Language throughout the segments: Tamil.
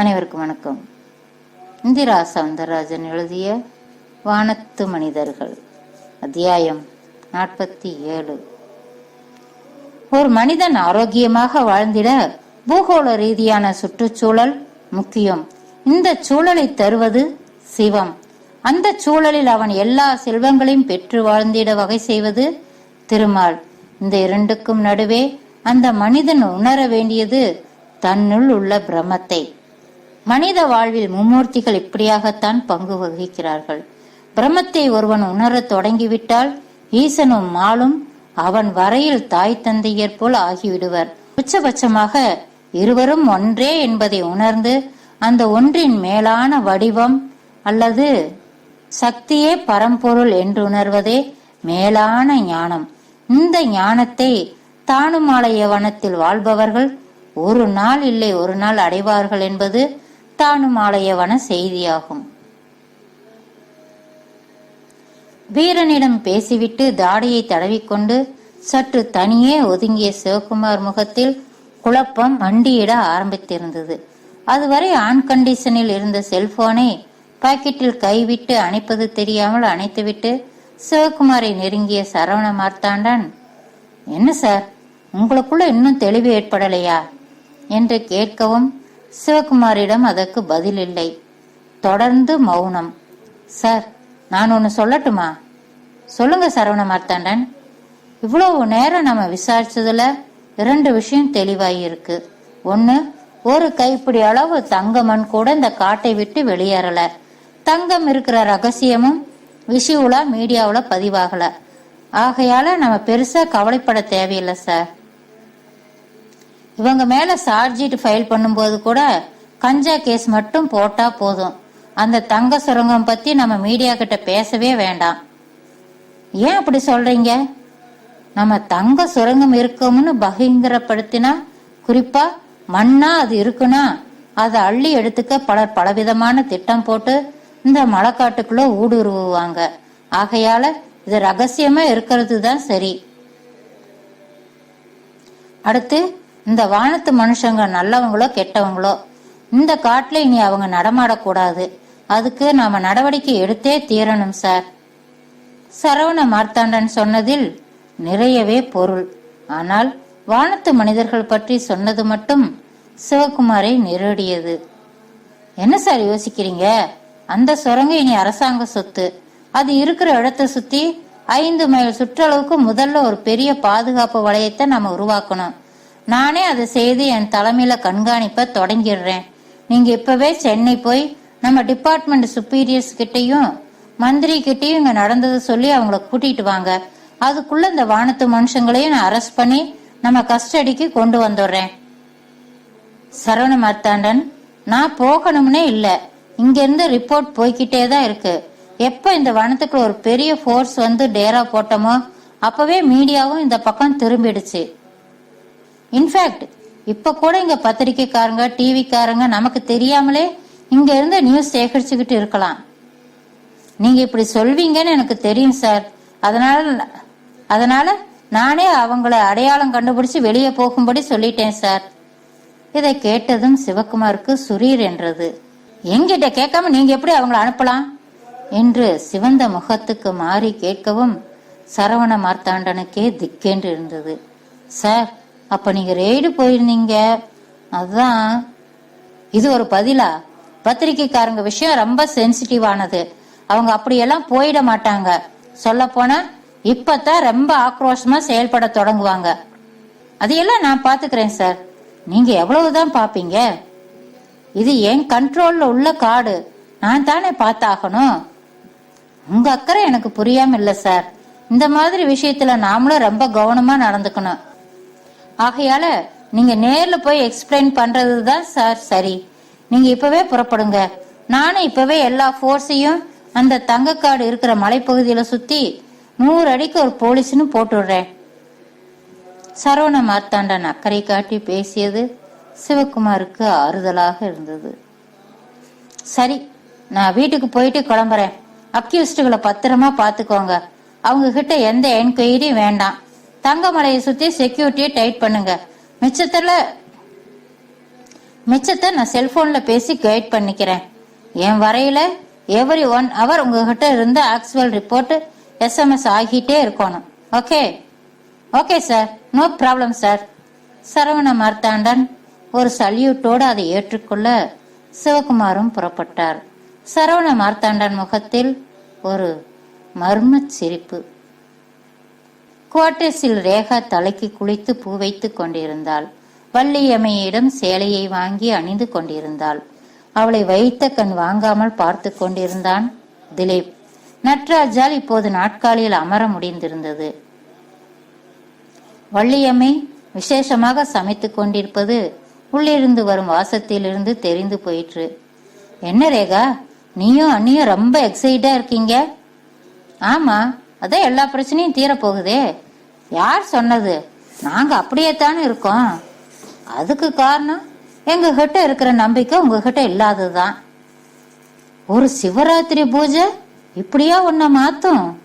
அனைவருக்கும் வணக்கம். இந்திரா சவுந்தரராஜன் எழுதிய வானத்து மனிதர்கள் அத்தியாயம் நாற்பத்தி ஏழு. ஒரு மனிதன் ஆரோக்கியமாக வாழ்ந்திட பூகோள ரீதியான சுற்றுச்சூழல் முக்கியம். இந்த சூழலை தருவது சிவம். அந்த சூழலில் அவன் எல்லா செல்வங்களையும் பெற்று வாழ்ந்திட வகை செய்வது திருமால். இந்த இரண்டுக்கும் நடுவே அந்த மனிதன் உணர வேண்டியது தன்னுள் உள்ள பிரமத்தை மனித வாழ்வில் மும்மூர்த்திகள் இப்படியாகத்தான் பங்கு வகிக்கிறார்கள். பிரம்மத்தை ஒருவன் உணரத் தொடங்கிவிட்டால் ஈசனும் மாலும் அவன் வரையில் தாய் தந்தையர் போல் ஆகிவிடுவர். உச்சபட்சமாக இருவரும் ஒன்றே என்பதை உணர்ந்து அந்த ஒன்றின் மேலான வடிவம் அல்லது சக்தியே பரம்பொருள் என்று உணர்வதே மேலான ஞானம். இந்த ஞானத்தை தானுமாலய வனத்தில் வாழ்பவர்கள் ஒரு நாள் இல்லை ஒரு நாள் அடைவார்கள் என்பது தானுமாலயவன செய்தியாகும். வீரனிடம் பேசிவிட்டு தாடியை தடவிக்கொண்டு சற்று தனியே ஒதுங்கிய சிவகுமார் முகத்தில் குழப்பம் மண்டியிட ஆரம்பித்திருந்தது. அதுவரை ஆன் கண்டிஷனில் இருந்த செல்போனை பாக்கெட்டில் கைவிட்டு அணைப்பது தெரியாமல் அணைத்துவிட்டு சிவகுமாரை நெருங்கிய சரவண மார்த்தாண்டன் என்ன சார்? உங்களுக்குள்ள இன்னும் தெளிவு ஏற்படலையா? என்று கேட்கவும் சிவகுமாரிடம் அதற்கு பதில் இல்லை தொடர்ந்து மௌனம். சார் நான் ஒன்று சொல்லட்டுமா? சொல்லுங்க சரவண மார்த்தாண்டன். இவ்வளவு நேரம் நம்ம விசாரிச்சதுல இரண்டு விஷயம் தெளிவாயிருக்கு. ஒன்று ஒரு கைப்பிடி அளவு தங்கமண் கூட இந்த காட்டை விட்டு வெளியேறல. தங்கம் இருக்கிற ரகசியமும் விஷுவலா மீடியாவில் பதிவாகல. ஆகையால நம்ம பெருசா கவலைப்பட தேவையில்லை சார். இவங்க மேல சார்ஜிட்டு ஃபைல் பண்ணும்போது கூட கஞ்சா கேஸ் மட்டும் போட்டா போதும். அந்த தங்க சுரங்கம் பத்தி நம்ம மீடியா கிட்ட பேசவே வேண்டாம். ஏன் அப்படி சொல்றீங்க? நம்ம தங்க சுரங்கம் இருக்கோம்னு பகிங்கரப்படுத்தினா குறிப்பா மண்ணா அது இருக்குன்னா அதை அள்ளி எடுத்துக்க பலர் பலவிதமான திட்டம் போட்டு இந்த மலைக்காட்டுக்குள்ள ஊடுருவுவாங்க. ஆகையால இது ரகசியமா இருக்கிறது தான் சரி. அடுத்து இந்த வானத்து மனுஷங்க நல்லவங்களோ கெட்டவங்களோ இந்த காட்டுல இனி அவங்க நடமாடக்கூடாது. அதுக்கு நாம நடவடிக்கை எடுத்தே தீரணும் சார் சரவண மார்த்தாண்டன் சொன்னதில் நிறையவே பொருள். ஆனால் வானத்து மனிதர்கள் பற்றி சொன்னது மட்டும் சிவகுமாரை நெருடியது. என்ன சார் யோசிக்கிறீங்க? அந்த சுரங்கம் இனி அரசாங்க சொத்து. அது இருக்கிற இடத்தை சுத்தி ஐந்து மைல் சுற்றளவுக்கு முதல்ல ஒரு பெரிய பாதுகாப்பு வளையத்தை நம்ம உருவாக்கணும். நானே அதை செய்து என் தலைமையில கண்காணிப்ப தொடங்கிடுறேன். நீங்க இப்பவே சென்னை போய் நம்ம டிபார்ட்மெண்ட் சுப்பீரியர்ஸ் கிட்டையும் மந்திரி கிட்டையும் இங்க நடந்ததை சொல்லி அவங்கள கூட்டிட்டு வாங்க. அதுக்குள்ள இந்த வானத்து மனுஷங்களையும் நான் அரெஸ்ட் பண்ணி நம்ம கஸ்டடிக்கு கொண்டு வந்துடுறேன். சரவண மார்த்தாண்டன் நான் போகணும்னே இல்ல. இங்க இருந்து ரிப்போர்ட் போய்கிட்டே தான் இருக்கு. எப்ப இந்த வனத்துக்கு ஒரு பெரிய ஃபோர்ஸ் வந்து டேரா போட்டோமோ அப்பவே மீடியாவும் இந்த பக்கம் திரும்பிடுச்சு. இன்ஃபேக்ட் இப்ப கூட இங்க பத்திரிக்கைக்காரங்க டிவிக்காரங்க நமக்கு தெரியாமலே இங்க இருந்து நியூஸ் சேகரிச்சுக்கிட்டு இருக்கலாம். நீங்க இப்படி சொல்வீங்கன்னு எனக்கு தெரியும் சார் அதனால அதனால நானே அவங்கள அடையாளம் கண்டுபிடிச்சு வெளியே போகும்படி சொல்லிட்டேன் சார் இதை கேட்டதும் சிவகுமாருக்கு சுரீர் என்றது. எங்கிட்ட கேட்காம நீங்க எப்படி அவங்கள அனுப்பலாம்? என்று சிவந்த முகத்துக்கு மாறி கேட்கவும் சரவண மார்த்தாண்டனுக்கே திக்கென்று இருந்தது. சார் அப்ப நீங்க ரெய்டு போயிருந்தீங்க. அதான். இது ஒரு பதிலா? பத்திரிக்கைக்காரங்க விஷயம் ரொம்ப சென்சிட்டிவானது அவங்க அப்படியெல்லாம் போயிட மாட்டாங்க. சொல்ல போனா இப்பதான் ரொம்ப ஆக்ரோஷமா செயல்பட தொடங்குவாங்க. அதையெல்லாம் நான் பாத்துக்கிறேன் சார். நீங்க எவ்வளவுதான் பாப்பீங்க? இது என் கண்ட்ரோல்ல உள்ள காடு. நான் தானே பார்த்தாகணும் உங்க அக்கறை எனக்கு புரியாம இல்ல சார். இந்த மாதிரி விஷயத்துல நாமளும் ரொம்ப கவனமா நடந்துக்கணும். ஆகையால நீங்க நேர்ல போய் எக்ஸ்பிளைன் பண்றதுதான் சார் சரி. நீங்க இப்பவே புறப்படுங்க. நானும் இப்பவே எல்லா ஃபோர்ஸையும் அந்த தங்கக்காடு இருக்கிற மலைப்பகுதியில சுத்தி நூறு அடிக்கு ஒரு போலீஸ்னு போட்டுடுறேன். சரவண மார்த்தாண்டன் அக்கறை காட்டி பேசியது சிவகுமாருக்கு ஆறுதலாக இருந்தது. சரி நான் வீட்டுக்கு போயிட்டு கிளம்புறேன். அக்யூஸ்டுகளை பத்திரமா பாத்துக்கோங்க அவங்க கிட்ட எந்த என்கொயரியும் வேண்டாம். தங்கமலையை சுத்தி செக்யூரிட்டியை டைட் பண்ணுங்க. மிச்சத்துல மிச்சத்தை நான் செல்போன்ல பேசி கைட் பண்ணிக்கிறேன். என் வரையில எவ்ரி ஒன் ஹவர் உங்ககிட்ட இருந்து ஆக்சுவல் ரிப்போர்ட் எஸ்எம்எஸ் ஆகிட்டே இருக்கணும். Okay okay sir no problem sir Saravana Marthandan ஒரு சல்யூட்டோடு அதை ஏற்றுக்கொள்ள சிவகுமாரும் புறப்பட்டார். சரவண மார்த்தாண்டன் முகத்தில் ஒரு மர்ம சிரிப்பு. குவார்டர்ஸில் ரேகா தலைக்கு குளித்து பூ வைத்துக் கொண்டிருந்தாள். வள்ளியம்மையிடம் சேலையை வாங்கி அணிந்து கொண்டிருந்தாள். அவளை வைத்த கண் வாங்காமல் பார்த்து கொண்டிருந்தான் திலீப். நட்ராஜால் இப்போது நாட்காலியில் அமர முடிந்திருந்தது. வள்ளியம்மை விசேஷமாக சமைத்துக் கொண்டிருப்பது உள்ளிருந்து வரும் வாசத்திலிருந்து தெரிந்து போயிற்று. என்ன ரேகா நீயும் அண்ணியும் ரொம்ப எக்ஸைட்டா இருக்கீங்க? ஆமா அதான் எல்லா பிரச்சனையும் தீரப்போகுதே. யார் சொன்னது? நாங்க அப்படியே தானே இருக்கோம். அதுக்கு காரணம் எங்க கிட்ட இருக்கிற நம்பிக்கை உங்ககிட்ட இல்லாததுதான். ஒரு சிவராத்திரி பூஜை இப்படியா உன்னை மாத்தும்?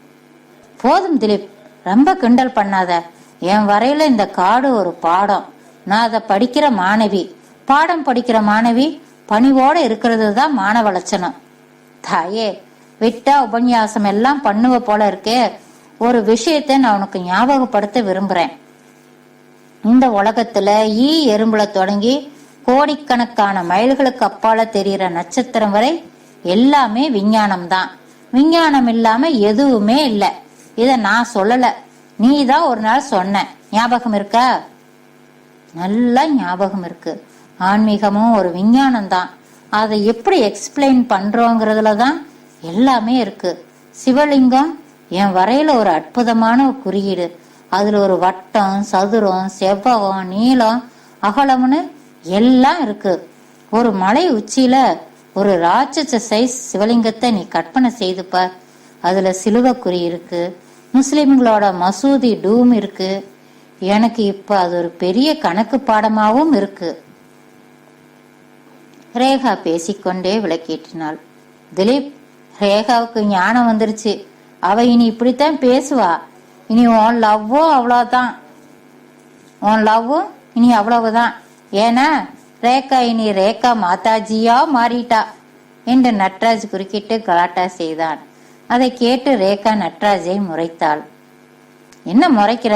போதும் திலீப் ரொம்ப கிண்டல் பண்ணாத. என் வரையில இந்த காடு ஒரு பாடம். நான் அதை படிக்கிற மாணவி. பாடம் படிக்கிற மாணவி பணிவோட இருக்கிறது தான் மாணவ லட்சணம். தாயே விட்டா உபன்யாசம் எல்லாம் பண்ணுவ போல இருக்கே. ஒரு விஷயத்தை நான் உனக்கு ஞாபகப்படுத்த விரும்புறேன். இந்த உலகத்துல ஈ எறும்புல தொடங்கி கோடிக்கணக்கான மைல்களுக்கு அப்பால தெரிகிற நட்சத்திரம் வரை எல்லாமே விஞ்ஞானம் தான் விஞ்ஞானம் இல்லாம எதுவுமே இல்ல. இத நான் சொல்லல. நீ தான் ஒரு நாள் சொன்ன. ஞாபகம் இருக்கா? நல்லா ஞாபகம் இருக்கு. ஆன்மீகமும் ஒரு விஞ்ஞானம் தான் அதை எப்படி எக்ஸ்பிளைன் பண்றோங்கிறதுல தான் எல்லாமே இருக்கு. சிவலிங்கம் என் வரையில ஒரு அற்புதமான குறியீடு. அதுல ஒரு வட்டம் சதுரம் செவ்வகம் நீளம் அகலம்னு எல்லாம் இருக்கு. ஒரு மலை உச்சியில ஒரு ராட்சச சைஸ் சிவலிங்கத்தை நீ கற்பனை செய்து பார். அதுல சிலுவக்குறி இருக்கு. முஸ்லிம்களோட மசூதி டூம் இருக்கு. எனக்கு இப்ப அது ஒரு பெரிய கணக்கு பாடமாவும் இருக்கு. ரேகா பேசிக்கொண்டே விளக்கேற்றினாள். திலீப் ரேகாவுக்கு ஞானம் வந்துருச்சு. அவ இனி இப்படித்தான் பேசுவா. இனி உன் லவ்வோ அவ்வளவுதான். உன் லவ்வும் இனி அவ்வளவுதான். ஏன்னா ரேகா இனி ரேகா மாதாஜியா மாறிட்டா என்று நட்ராஜ் குறுக்கிட்டு கலாட்டா செய்தான். அதை கேட்டு ரேகா நட்ராஜை முறைத்தாள். என்ன முறைக்கிற?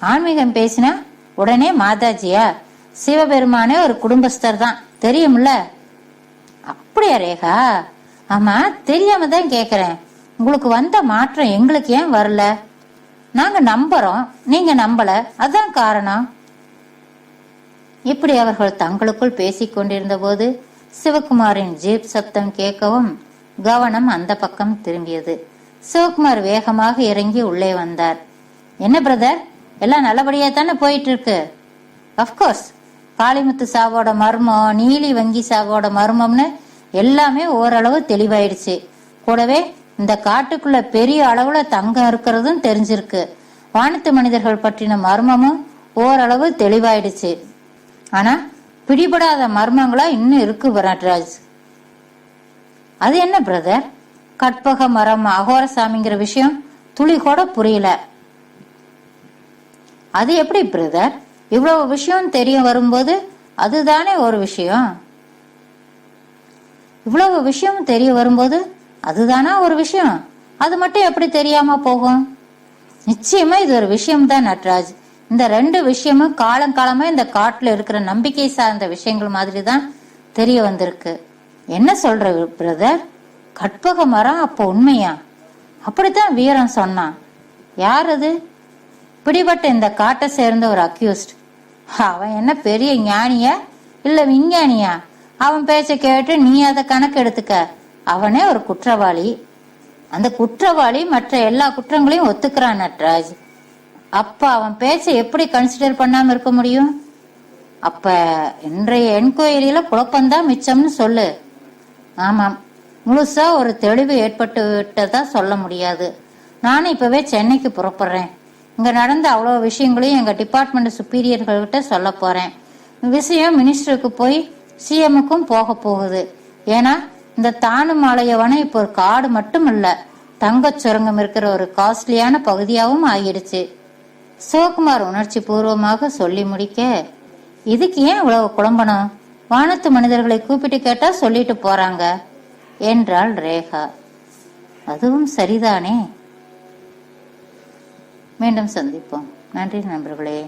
ஆன்மீகம் பேசினா உடனே மாதாஜியா சிவபெருமானே ஒரு குடும்பஸ்தர் தான். தெரியும்ல? அப்படியா ரேகா? ஆமா தெரியாம தான் கேக்குறேன். உங்களுக்கு வந்த மாற்றம் எங்களுக்கு ஏன் வரல? நாங்க நம்புறோம் நீங்க நம்பல. அதான் காரணம். இப்படி அவர்கள் தங்களுக்குள் பேசிக் கொண்டிருந்த போது சிவகுமாரின் ஜீப் சப்தம் கேட்கவும் கவனம் அந்த பக்கம் திரும்பியது. சிவகுமார் வேகமாக இறங்கி உள்ளே வந்தார். என்ன பிரதர்? எல்லாம் நல்லபடியா தானே போயிட்டு இருக்கு அஃப்கோர்ஸ் காளிமுத்து சாவோட மர்மம் நீலி வங்கி சாவோட மர்மம்னு எல்லாமே ஓரளவு தெளிவாயிடுச்சு. கூடவே இந்த காட்டுக்குள்ள பெரிய அளவுல தங்கம் இருக்கிறதும் தெரிஞ்சிருக்கு. வானத்து மனிதர்கள் பற்றின மர்மமும் ஓரளவு தெளிவாயிடுச்சு. ஆனா பிடிபடாத மர்மங்களா இன்னும் இருக்கு பரட்ராஜ் அது என்ன பிரதர் கற்பக மரம் அகோரசாமிங்கிற விஷயம் துளி கூட புரியல. அது எப்படி பிரதர் இவ்வளவு விஷயம் தெரிய வரும்போது அதுதானே ஒரு விஷயம்? இவ்வளவு விஷயம் தெரிய வரும்போது அதுதானா ஒரு விஷயம்? அது மட்டும் எப்படி தெரியாம போகும்? நிச்சயமா இது ஒரு விஷயம் தான் நட்ராஜ். இந்த ரெண்டு விஷயமும் காலங்காலமா இந்த காட்டுல இருக்கிற நம்பிக்கை சார்ந்த விஷயங்கள் மாதிரி தான் தெரிய வந்திருக்கு. என்ன சொல்ற பிரதர் கற்பக மரம் அப்போ உண்மையா? அப்படித்தான் வீரன் சொன்னான். யார் அது? பிடிபட்ட இந்த காட்டை சேர்ந்த ஒரு அக்யூஸ்ட் அவன் என்ன பெரிய ஞானியா? இல்ல விஞ்ஞானியா? அவன் பேச்ச கேட்டு நீ அதை கணக்கு எடுத்துக்க அவனே ஒரு குற்றவாளி. அந்த குற்றவாளி மற்ற எல்லா குற்றங்களையும் ஒத்துக்கிறான் நட்ராஜ். அப்ப அவன் பேச்ச எப்படி கன்சிடர் பண்ணாம இருக்க முடியும்? அப்ப இன்றைய என்கொயரியில குழப்பம்தான் மிச்சம்னு சொல்லு. ஆமாம். முழுசா ஒரு தெளிவு ஏற்பட்டு விட்டதா சொல்ல முடியாது. நானும் இப்பவே சென்னைக்கு புறப்படுறேன். இங்க நடந்த அவ்வளவு விஷயங்களையும் எங்க டிபார்ட்மெண்ட் சுப்பீரியர்கள்கிட்ட சொல்ல போறேன். விஷயம் மினிஸ்டருக்கு போய் சிஎம்முக்கும் போக போகுது. ஏன்னா இந்த தானுமாலையவனம் இப்போ ஒரு காடு மட்டும் இல்ல தங்க சுரங்கம் இருக்கிற ஒரு காஸ்ட்லியான பகுதியாகவும் ஆகிடுச்சு. சிவகுமார் உணர்ச்சி பூர்வமாக சொல்லி முடிக்க இதுக்கு ஏன் இவ்வளவு குழம்பணும்? வானத்து மனிதர்களை கூப்பிட்டு கேட்டா சொல்லிட்டு போறாங்க என்றாள் ரேகா. அதுவும் சரிதானே? மீண்டும் சந்திப்போம். நன்றி நண்பர்களே.